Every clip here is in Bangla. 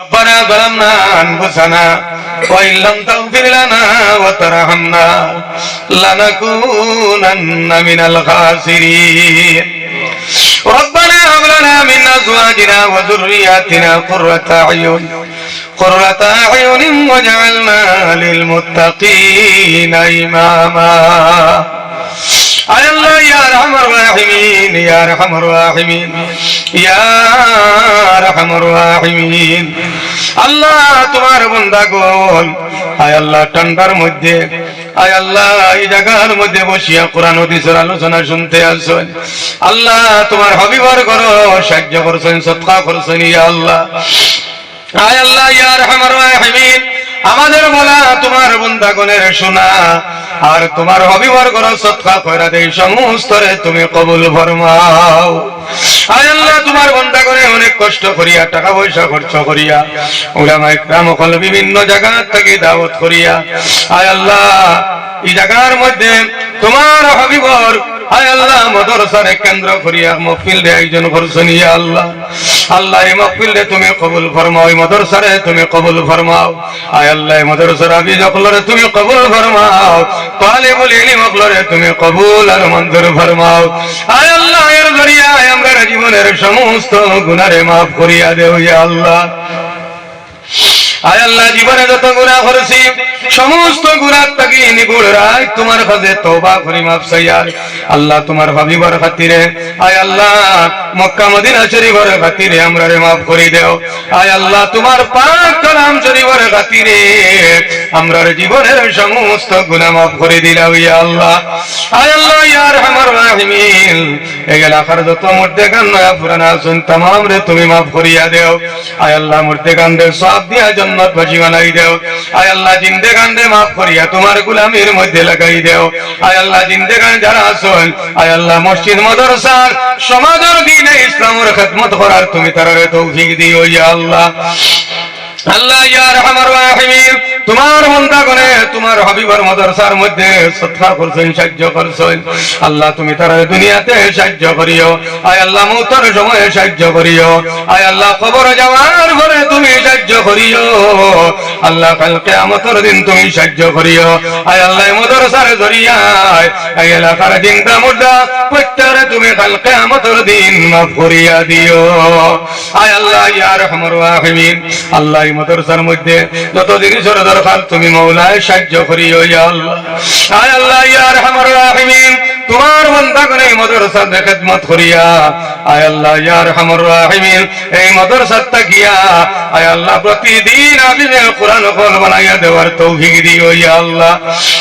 ربنا ظلمنا أنفسنا وإن لم تغفر لنا وترحمنا لنكونن من الخاسرين ربنا هب لنا من أزواجنا وذرياتنا قرة أعين قرة أعين واجعلنا للمتقين إماما রাহিমিন, ইয়া আরহামার রাহিমিন। আল্লাহ, তোমার বান্দাগণ আয় আল্লাহ মধ্যে, আয় আল্লাহ, এই জায়গার মধ্যে বসিয়া কোরআন আলোচনা শুনতে আসছেন আল্লাহ, তোমার হবিবর করো সাহায্য করছেন, সৎকা করছেন, ইয়া আল্লাহ। আয় আল্লাহ, ইয়া আরহামার রাহিমিন। আমাদের বলা তোমার বন্দাগণের শোনা আর তোমার হবিবর সৎকা কইরা এই সমস্ত রে তুমি কবুল ফরমাও। আয় আল্লাহ তোমার এই জায়গার মধ্যে কেন্দ্র করিয়া মফিল রে একজন করছেন আল্লাহ আল্লাহ, এই রে তুমি কবুল ফরমাও, এই মদরসারে তুমি কবুল ফরমাও আয় আল্লাহ, এই মদরসার আবি যকলরে তুমি কবুল ফরমাও, তালিবুল ইলম অকলরে তুমি কবুল আর মঞ্জুর ফরমাও আয় আল্লাহ এর জরিয়ায় আমরা জীবনের সমস্ত গুনারে মাফ করিয়া দেও আল্লাহ। আয় আল্লাহ, জীবনে যত গুণা করেছি সমস্ত গুণার তাকে নিগুড় রায় তোমার কাছে তওবা করি, মাফ সাইয়ার আল্লাহ তোমার ভাবিবার খাতিরে। আয় আল্লাহ, মক্কা মদিনা শরীফের খাতিরে আমরা রে মাফ করে দেও। আয় আল্লাহ, তোমার পাক কালাম শরীফের খাতিরে আমরা জীবনের সমস্ত গুনাহ মাফ করে দিলাম, ইয়া আল্লাহ। আয় আল্লাহ, ইয়া রহমান রাহিমিন। এই এলাকার যত মধ্যে গান নয়া পুরানা শুন তামাম রে তুমি মাফ করিয়া দেও। আয় আল্লাহ মধ্যে গান দে সব দিয়া জন্নত বাসী বানাই দেও। আয় আল্লাহ, জিন্দে গান দে মাফ করিয়া তোমার গুলামির মধ্যে লাগাই দেও। আয় আল্লাহ জিন্দে গান যারা আসল, আয় আল্লাহ মসজিদ, মাদ্রাসার সমাজের দিনে ইসলামের খেদমত করার তুমি তারারে তৌফিক দিও ইয়া আল্লাহ। আল্লাহ ইয়া রহমান রাহিম তোমার মন্দা গনে তোমার হাবিবার মাদ্রাসার মধ্যে সৎকার করছেন, সাহায্য করছেন। আল্লাহ তুমি তার দুনিয়াতে সাহায্য করিও। আয় আল্লাহ মৌতর সময়ে সাহায্য করিও। আয় আল্লাহ খবর যাওয়ার পরে তুমি সাহায্য করিও। আল্লাহ কাল কিয়ামতের দিন তুমি সাহায্য করিও। আয় আল্লাহ মাদ্রাসার জরিয়ায় আয় এলাকার জিন্দা মুর্দা প্রত্যেক তুমি কাল কিয়ামতের দিন মাফ দিও। আয় আল্লাহ ইয়া রহমান রাহিমিন, আল্লাহ মাদ্রাসার মধ্যে যত জিনিসের দরকার তুমি মৌলায় সাহায্য ইয়া আল্লাহ। করিয়া। আয় আল্লাহ রহমান, এই আয় আল্লাহ, প্রতিদিন কোরআন বানাইয়া দেওয়ার আল্লাহ।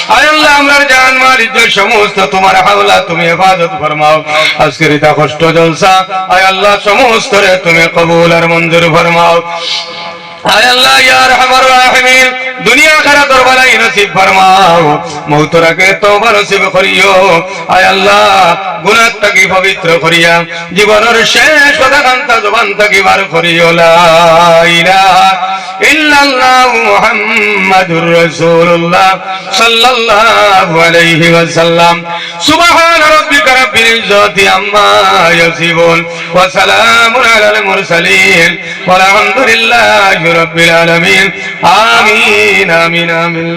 আয় আল্লাহ জান সমস্ত তোমার হাওলা, তুমি হেফাজত ফরমাও। আজকের এটা কষ্ট জলসা, আয় আল্লাহ সমস্ত রে তুমি কবুল আর মঞ্জুর ফরমাও। আয় আল্লাহ, ইয়া রহমান রাহিমিন দরবালাই মৌতরাকে তোবা নসিব করিও। আয় আল্লাহ গুণাত কি পবিত্র করিয়া জীবনের শেষ কথা কান্তা জবান থাকি বার করিও। লাইলা ইল্লাল্লাহু মুহাম্মাদুর ওয়াসাল্লাম। সুবহান রাব্বিকা রাব্বিল ইজ্জাতি আম্মা ইয়াসিফুন ওয়া সালামুন আমিন আমিন আমিন।